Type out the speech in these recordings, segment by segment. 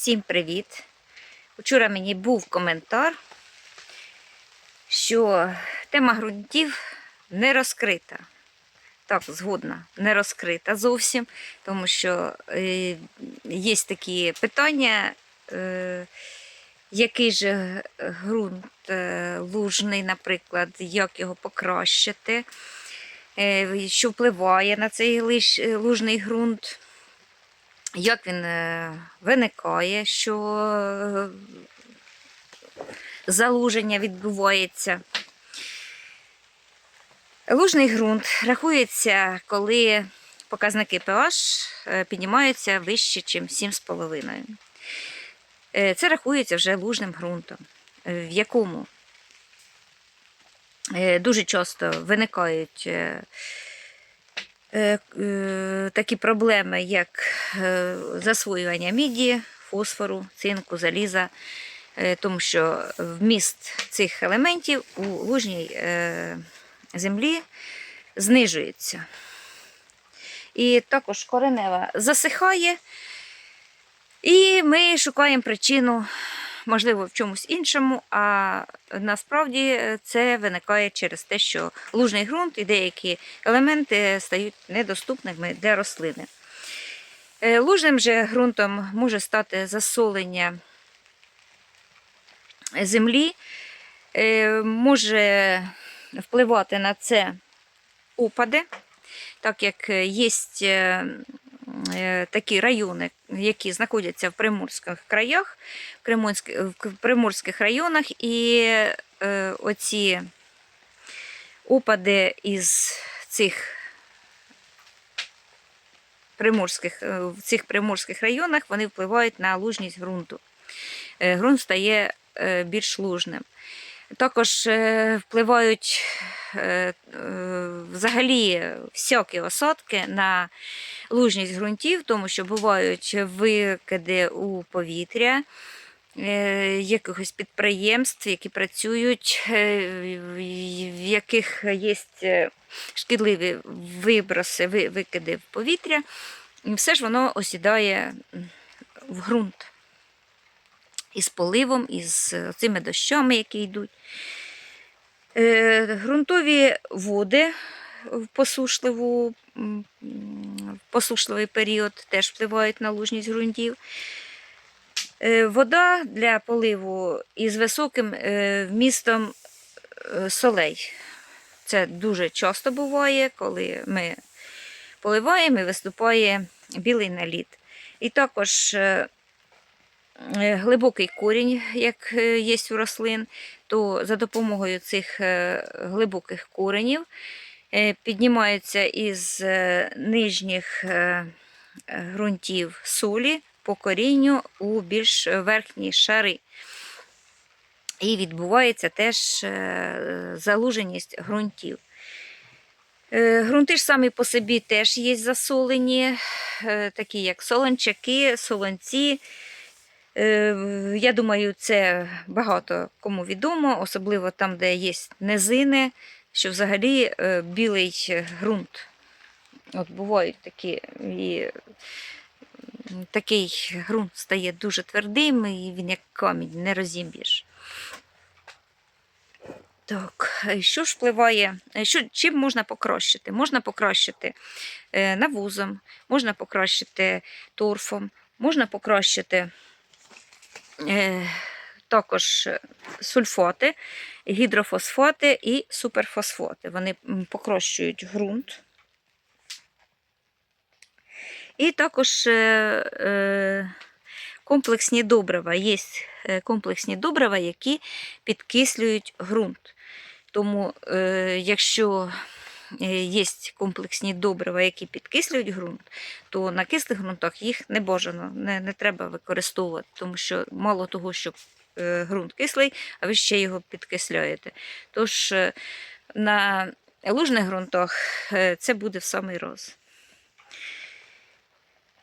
Всім привіт! Вчора мені був коментар, що тема ґрунтів не розкрита. Так, згодна, не розкрита зовсім, тому що е, є такі питання, е, який же ґрунт е, лужний, наприклад, як його покращити, що впливає на цей лужний ґрунт як він е, виникає, що е, залуження відбувається. Лужний ґрунт рахується, коли показники pH е, піднімаються вище, ніж 7,5. Е, Це рахується вже лужним ґрунтом, в якому дуже часто виникають такі проблеми, як е, засвоювання міді, фосфору, цинку, заліза, е, тому що вміст цих елементів у лужній е, землі знижується. І також коренева засихає, і ми шукаємо причину, можливо, в чомусь іншому, а насправді це виникає через те, що лужний ґрунт і деякі елементи стають недоступними для рослини. Е, Лужним же ґрунтом може стати засолення землі, Е, може впливати на це опади, так як є такі райони, які знаходяться в приморських краях, в приморських районах, і е, оці опади із цих приморських, е, в цих приморських районах вони впливають на лужність ґрунту. Е, Ґрунт стає е, більш лужним. Також е, впливають е, е, взагалі всякі осадки на лужність ґрунтів, тому що бувають викиди у повітря е, якихось підприємств, які працюють, е, в- яких є е, шкідливі виброси, викиди в повітря, і все ж воно осідає в ґрунт із поливом, із цими дощами, які йдуть. Е, Ґрунтові води в посушливу, в посушливий період теж впливають на лужність ґрунтів. Е, Вода для поливу із високим е, вмістом е, солей. Це дуже часто буває, коли ми поливаємо і виступає білий наліт. І також е, е, глибокий корінь, як е, є у рослин, то за допомогою цих е, глибоких коренів е, піднімаються із е, нижніх е, е, ґрунтів солі по корінню у більш верхні шари. І відбувається теж е, залуженість ґрунтів. Е, Грунти ж самі по собі теж є засолені, е, такі як солончаки, солонці. Е, Я думаю, це багато кому відомо, особливо там, де є низини, що взагалі е, білий ґрунт. От бувають такі, і такий ґрунт стає дуже твердим, і він як камінь, не розім'єш. Так, е, що ж впливає? Що, чим можна покращити? Можна покращити навозом, можна покращити торфом, можна покращити також е, сульфати, гідрофосфати і суперфосфати. Вони м, покращують ґрунт. І також е, е, комплексні добрива. Є е, комплексні добрива, які підкислюють ґрунт. Тому, е, якщо є комплексні добрива, які підкислюють ґрунт, то на кислих ґрунтах їх не бажано, не, не треба використовувати, тому що мало того, що е, ґрунт кислий, а ви ще його підкисляєте. Тож е, на лужних ґрунтах е, це буде в самий раз.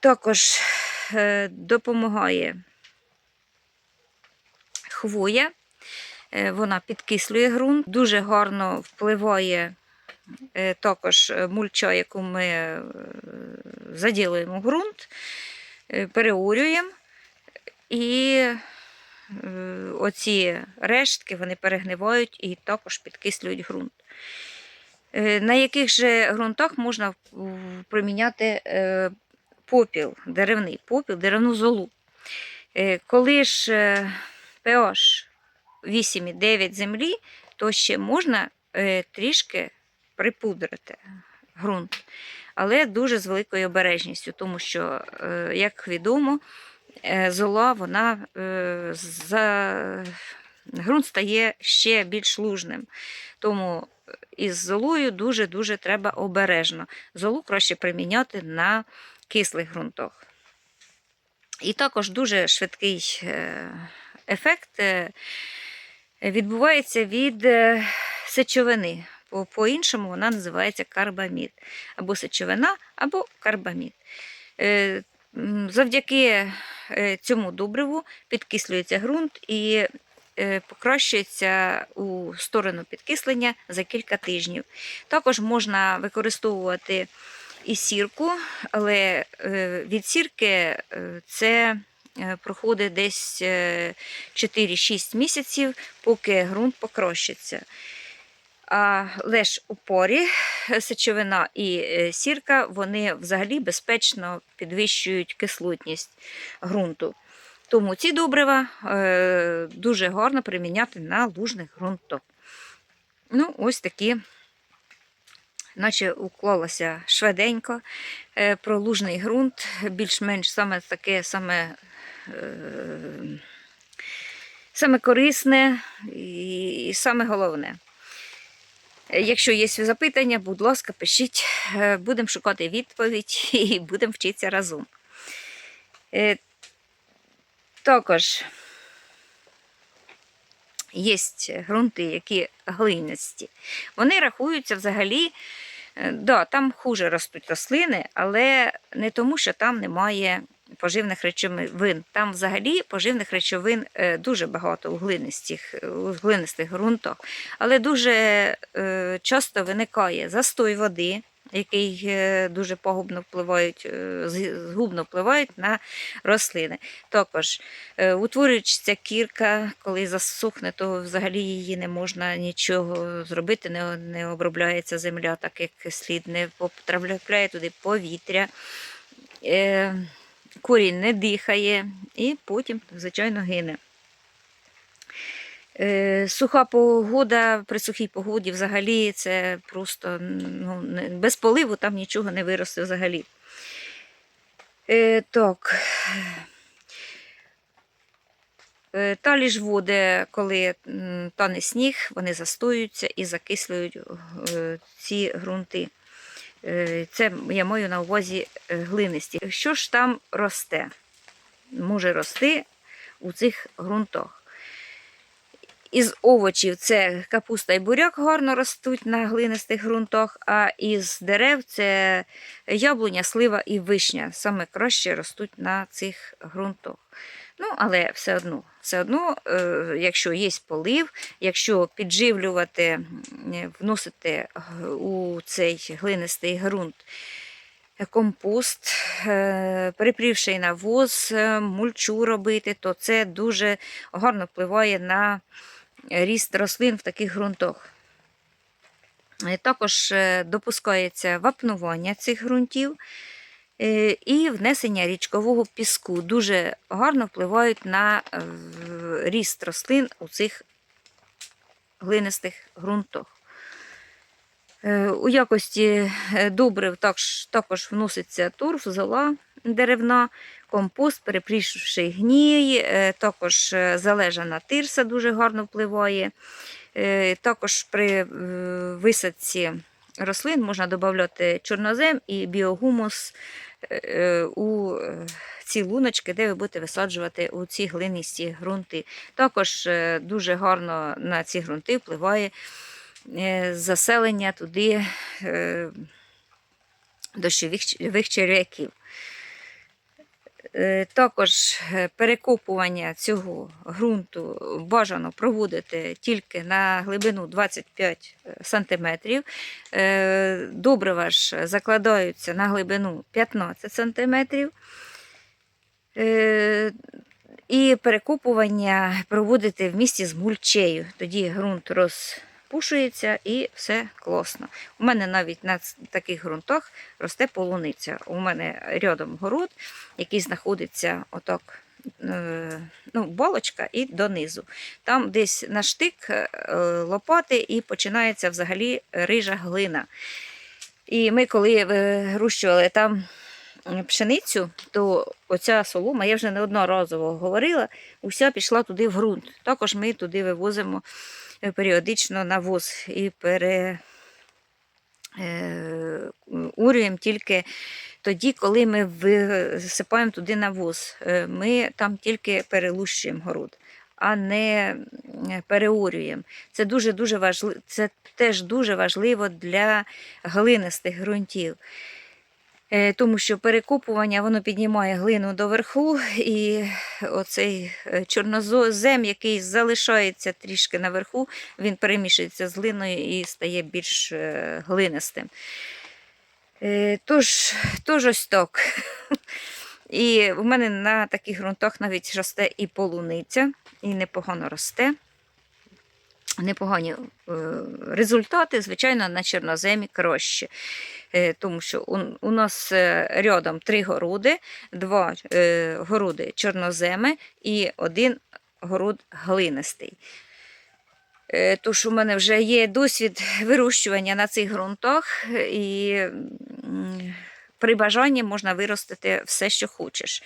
Також е, допомагає хвоя. Е, Вона підкислює ґрунт, дуже гарно впливає е, також е, мульча, яку ми е, заділуємо ґрунт, е, переорюємо. і е, оці рештки вони перегнивають і також підкислюють ґрунт. Е, На яких же ґрунтах можна приміняти е, попіл, деревний попіл, деревну золу? Е, Коли ж е, pH 8,9 землі, то ще можна е, трішки припудрити ґрунт, але дуже з великою обережністю, тому що, е, як відомо, е, зола вона е, за ґрунт стає ще більш лужним. Тому із золою дуже-дуже треба обережно. Золу краще приміняти на кислих ґрунтах. І також дуже швидкий ефект відбувається від сечовини. По- По-іншому вона називається карбамід. Або сечовина, або карбамід. Е, Завдяки е, цьому добриву підкислюється ґрунт і е, покращується у сторону підкислення за кілька тижнів. Також можна використовувати і сірку, але від сірки це проходить десь е, 4-6 місяців, поки ґрунт покращиться. Але ж у порі сечовина і е, сірка вони взагалі безпечно підвищують кислотність ґрунту. Тому ці добрива е, дуже гарно приміняти на лужних ґрунтах. Ну, ось такі, наче уклалося швиденько е, про лужний ґрунт, більш-менш саме таке саме. Е, Саме корисне і саме головне. Е, Якщо є запитання, будь ласка, пишіть, Е, будемо шукати відповідь і будемо вчитися разом. Е, Також є ґрунти, які глинисті. Вони рахуються взагалі, да, там хуже ростуть рослини, але не тому, що там немає поживних речовин. Там взагалі поживних речовин е, дуже багато у глинистих, у глинистих ґрунтах, але дуже е, часто виникає застой води. Який е, дуже пагубно впливають, е, згубно впливають на рослини. Також е, утворюється кірка, коли засухне, то взагалі її не можна нічого зробити, не, не обробляється земля, так як слід, не потрапляє туди повітря. Корінь не дихає і потім, звичайно, гине. Е, Суха погода, при сухій погоді взагалі це просто ну, без поливу там нічого не виросте взагалі. Е, так. Е, Талі ж води, коли тане сніг, вони застоюються і закислюють е, ці ґрунти. Е, Це я маю на увазі е, глинисті. Що ж там росте? Може рости у цих ґрунтах. Із овочів це капуста і буряк гарно ростуть на глинистих ґрунтах, а із дерев це яблуня, слива і вишня. Саме краще ростуть на цих ґрунтах. Ну, але все одно, все одно, е, якщо є полив, якщо підживлювати, вносити у цей глинистий ґрунт компост, е, перепрівший навоз, е, мульчу робити, то це дуже гарно впливає на ріст рослин в таких ґрунтах. Е, Також е, допускається вапнування цих ґрунтів е, і внесення річкового піску. Дуже гарно впливають на ріст рослин у цих глинистих ґрунтах. У якості добрив також, вноситься торф, зола деревна, компост, перепрішивший гній, е, також е, залежана тирса дуже гарно впливає. Е, Також при висадці рослин можна додати чорнозем і біогумус у ці луночки, де ви будете висаджувати у ці глинисті ґрунти. Також дуже гарно на ці ґрунти впливає заселення туди дощових черв'яків. Е, Також е, перекопування цього ґрунту бажано проводити тільки на глибину 25 см. Добрива ж закладаються на глибину 15 см. І перекопування проводити в місті з мульчею. Тоді ґрунт розпушується і все класно. У мене навіть на таких ґрунтах росте полуниця. У мене рядом город, який знаходиться отак. е, Ну, балочка і донизу. Там десь на штик е, лопати і починається взагалі рижа глина. І ми, коли вирощували там пшеницю, то оця солома, я вже неодноразово говорила, уся пішла туди в ґрунт. Також ми туди вивозимо періодично навоз і пере. е, тільки тоді, коли ми висипаємо туди навоз. Е, Ми там тільки перелущуємо город, а не м, переорюємо. Це дуже дуже важливо. Це теж дуже важливо для глинистих ґрунтів. Е, Тому що перекопування воно піднімає глину доверху, і оцей е, чорнозем, який залишається трішки наверху, він перемішується з глиною і стає більш е, глинистим. Тож, тож ось так. І в мене на таких ґрунтах навіть росте і полуниця, і непогано росте. Непогані е, результати, звичайно, на чорноземі краще. Е, Тому що у, нас е, рядом три городи, два городи чорноземи і один город глинистий. Тож у мене вже є досвід вирощування на цих ґрунтах, і при бажанні можна виростити все, що хочеш.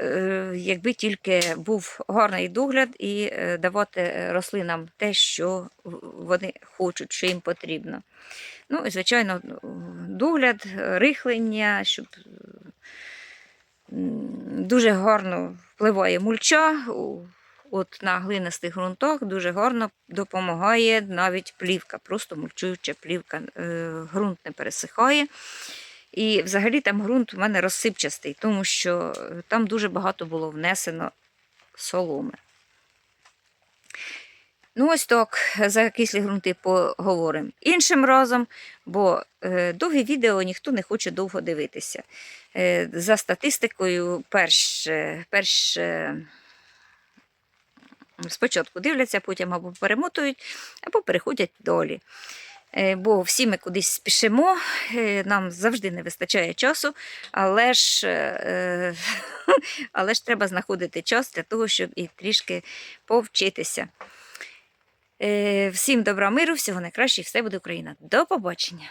Е, Якби тільки був гарний догляд і е, давати рослинам те, що вони хочуть, що їм потрібно. Ну і, звичайно, догляд, рихлення, щоб дуже гарно впливає мульча. От на глинистих ґрунтах дуже гарно допомагає навіть плівка, просто мульчуюча плівка. Е, Ґрунт не пересихає. І взагалі там ґрунт у мене розсипчастий, тому що е, там дуже багато було внесено соломи. Ну, ось так, за кислі ґрунти поговоримо іншим разом, бо е, довгі відео ніхто не хоче довго дивитися. Е, за статистикою, перш, е, перш е, спочатку дивляться, потім або перемотують, або переходять долі. Е, Бо всі ми кудись спішимо, е, нам завжди не вистачає часу, але ж, е, але ж треба знаходити час для того, щоб і трішки повчитися. Всім добра миру, всього найкраще, і все буде Україна. До побачення!